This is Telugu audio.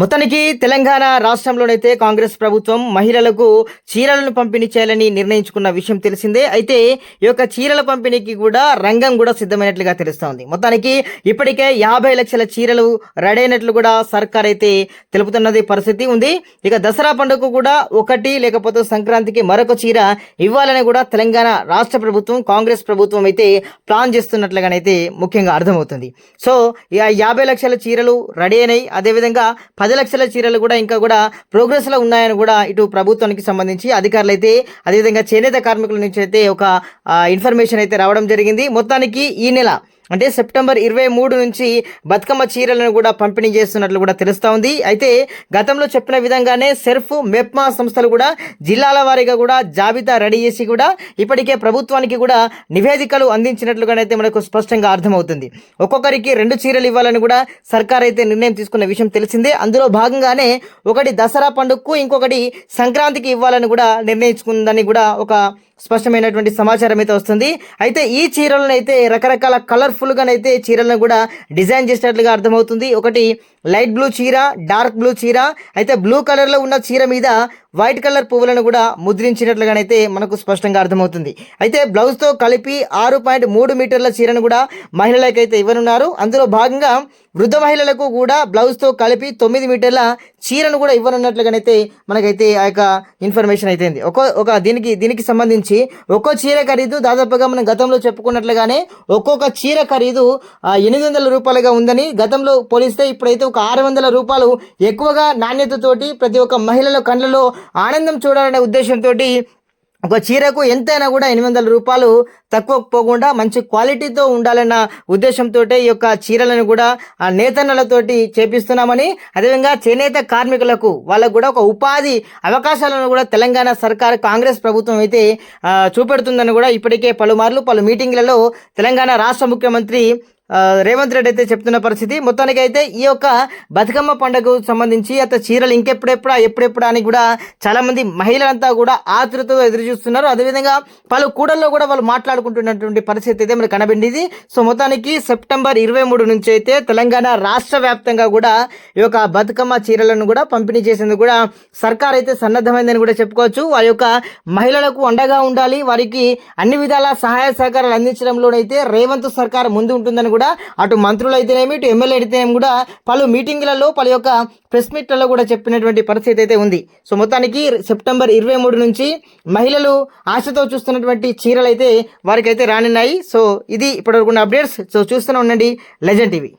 మొత్తానికి తెలంగాణ రాష్ట్రంలోనైతే కాంగ్రెస్ ప్రభుత్వం మహిళలకు చీరలను పంపిణీ చేయాలని నిర్ణయించుకున్న విషయం తెలిసిందే. అయితే ఈ యొక్క చీరల పంపిణీకి కూడా రంగం కూడా సిద్ధమైనట్లుగా తెలుస్తోంది. మొత్తానికి ఇప్పటికే యాభై లక్షల చీరలు రెడీ అయినట్లు కూడా సర్కార్ అయితే తెలుపుతున్నది పరిస్థితి ఉంది. ఇక దసరా పండుగకు కూడా ఒకటి లేకపోతే సంక్రాంతికి మరొక చీర ఇవ్వాలని కూడా తెలంగాణ రాష్ట్ర ప్రభుత్వం కాంగ్రెస్ ప్రభుత్వం అయితే ప్లాన్ చేస్తున్నట్లుగానైతే ముఖ్యంగా అర్థమవుతుంది. సో ఇక యాభై లక్షల చీరలు రెడీ అయినాయి. అదేవిధంగా పది లక్షల చీరలు కూడా ఇంకా కూడా ప్రోగ్రెస్లో ఉన్నాయని కూడా ఇటు ప్రభుత్వానికి సంబంధించి అధికారులు అయితే అదేవిధంగా చేనేత కార్మికుల నుంచి అయితే ఒక ఇన్ఫర్మేషన్ అయితే రావడం జరిగింది. మొత్తానికి ఈ నెల అంటే సెప్టెంబర్ ఇరవై మూడు నుంచి బతుకమ్మ చీరలను కూడా పంపిణీ చేస్తున్నట్లు కూడా తెలుస్తూ ఉంది. అయితే గతంలో చెప్పిన విధంగానే సెర్ఫ్ మెప్మా సంస్థలు కూడా జిల్లాల వారీగా కూడా జాబితా రెడీ చేసి కూడా ఇప్పటికే ప్రభుత్వానికి కూడా నివేదికలు అందించినట్లుగానైతే మనకు స్పష్టంగా అర్థమవుతుంది. ఒక్కొక్కరికి రెండు చీరలు ఇవ్వాలని కూడా సర్కార్ అయితే నిర్ణయం తీసుకున్న విషయం తెలిసిందే. అందులో భాగంగానే ఒకటి దసరా పండుగకు ఇంకొకటి సంక్రాంతికి ఇవ్వాలని కూడా నిర్ణయించుకుందని కూడా ఒక స్పష్టమైనటువంటి సమాచారం అయితే వస్తుంది. అయితే ఈ చీరలను అయితే రకరకాల కలర్ఫుల్గానైతే చీరలను కూడా డిజైన్ చేసినట్లుగా అర్థమవుతుంది. ఒకటి లైట్ బ్లూ చీర డార్క్ బ్లూ చీర అయితే బ్లూ కలర్లో ఉన్న చీర మీద వైట్ కలర్ పువ్వులను కూడా ముద్రించినట్లుగానైతే మనకు స్పష్టంగా అర్థమవుతుంది. అయితే బ్లౌజ్తో కలిపి ఆరు పాయింట్ మూడు మీటర్ల చీరను కూడా మహిళలకైతే ఇవ్వనున్నారు. అందులో భాగంగా వృద్ధ మహిళలకు కూడా బ్లౌజ్తో కలిపి తొమ్మిది మీటర్ల చీరను కూడా ఇవ్వనున్నట్లుగానైతే మనకైతే ఆ యొక్క ఇన్ఫర్మేషన్ అయితేంది. ఒక్కో ఒక దీనికి దీనికి సంబంధించి ఒక్కో చీర ఖరీదు దాదాపుగా మనం గతంలో చెప్పుకున్నట్లుగానే ఒక్కొక్క చీర ఖరీదు ఎనిమిది వందల రూపాయలుగా ఉందని గతంలో పోలిస్తే ఇప్పుడైతే ఒక ఆరు వందల రూపాయలు ఎక్కువగా నాణ్యతతోటి ప్రతి ఒక్క మహిళల కళ్ళలో ఆనందం చూడాలనే ఉద్దేశంతో ఒక చీరకు ఎంతైనా కూడా ఎనిమిది వందల రూపాయలు తక్కువ పోకుండా మంచి క్వాలిటీతో ఉండాలన్న ఉద్దేశంతో ఈ యొక్క చీరలను కూడా ఆ నేతన్నలతోటి చేపిస్తున్నామని అదేవిధంగా చేనేత కార్మికులకు వాళ్ళకు కూడా ఒక ఉపాధి అవకాశాలను కూడా తెలంగాణ సర్కార్ కాంగ్రెస్ ప్రభుత్వం అయితే చూపెడుతుందని కూడా ఇప్పటికే పలుమార్లు పలు మీటింగ్లలో తెలంగాణ రాష్ట్ర ముఖ్యమంత్రి రేవంత్ రెడ్డి అయితే చెప్తున్న పరిస్థితి. మొత్తానికి అయితే ఈ యొక్క బతుకమ్మ పండుగకు సంబంధించి అత చీరలు ఇంకెప్పుడెప్పుడా ఎప్పుడెప్పుడా అని కూడా చాలామంది మహిళలంతా కూడా ఆతృతతో ఎదురు చూస్తున్నారు అదేవిధంగా పలు కూడల్లో కూడా వాళ్ళు మాట్లాడుకుంటున్నటువంటి పరిస్థితి అయితే మనకు కనబడింది. సో మొత్తానికి సెప్టెంబర్ ఇరవై మూడు నుంచి అయితే తెలంగాణ రాష్ట్ర వ్యాప్తంగా కూడా ఈ యొక్క బతుకమ్మ చీరలను కూడా పంపిణీ చేసేందుకు కూడా సర్కార్ అయితే సన్నద్ధమైందని కూడా చెప్పుకోవచ్చు. వారి యొక్క మహిళలకు అండగా ఉండాలి. వారికి అన్ని విధాల సహాయ సహకారాలు అందించడంలోనైతే రేవంత్ సర్కార్ ముందు ఉంటుందని కూడా అటు మంత్రులు అయితేనేమి ఇటు ఎమ్మెల్యే అయితేనేమి కూడా పలు మీటింగ్లలో పలు యొక్క ప్రెస్ మీట్లలో కూడా చెప్పినటువంటి పరిస్థితి అయితే ఉంది. సో మొత్తానికి సెప్టెంబర్ ఇరవై మూడు నుంచి మహిళలు ఆశతో చూస్తున్నటువంటి చీరలు అయితే వారికైతే రానున్నాయి. సో ఇది ఇప్పటివరకు ఉన్న అప్డేట్స్. సో చూస్తూనే ఉండండి. Legend TV.